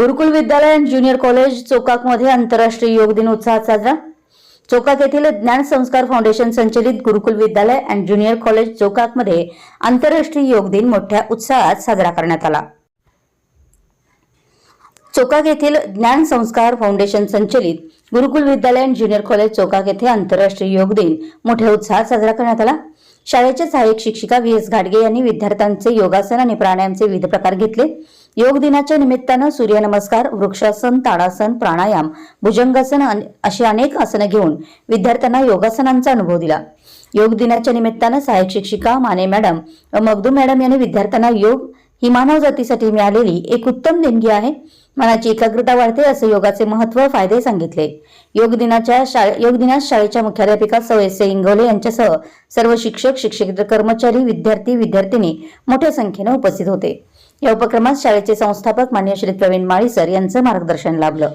गुरुकुल विद्यालय आणि junior college चोकाकमध्ये आंतरराष्ट्रीय योग दिन उत्साहात साजरा. चोकाक येथील ज्ञान संस्कार फाउंडेशन संचलित गुरुकुल विद्यालय अँड ज्युनियर कॉलेज चोकाकमध्ये आंतरराष्ट्रीय योग दिन मोठ्या उत्साहात साजरा करण्यात आला. चोकाक येथील ज्ञान संस्कार फाउंडेशन संचलित गुरुकुल विद्यालय ज्युनियर कॉलेज चोकाक येथे आंतरराष्ट्रीय योग दिन मोठ्या उत्साहात साजरा करण्यात आला. शाळेच्या सहाय्यक शिक्षिका व्ही. एस. घाडगे यांनी विद्यार्थ्यांचे योगासन आणि प्राणायामचे विविध प्रकार घेतले. योग दिनाच्या निमित्तानं सूर्यनमस्कार वृक्षासन ताडासन प्राणायाम भुजंगासन अशी अनेक आसनं घेऊन विद्यार्थ्यांना योगासनांचा अनुभव दिला. योग दिनाच्या निमित्तानं सहाय्यक शिक्षिका माने मॅडम व मगदू मॅडम यांनी विद्यार्थ्यांना योग ही मानव जातीसाठी मिळालेली एक उत्तम देणगी आहे. मनाची एकाग्रता वाढते असे योगाचे महत्त्व फायदे सांगितले. योग दिनाच्या शाळे योग दिनात शाळेच्या मुख्याध्यापिका सवयसे इंगवले यांच्यासह सर्व शिक्षक शिक्षक कर्मचारी विद्यार्थी विद्यार्थिनी मोठ्या संख्येने उपस्थित होते. या उपक्रमात शाळेचे संस्थापक मान्य श्री प्रवीण माळी सर यांचं मार्गदर्शन लाभलं.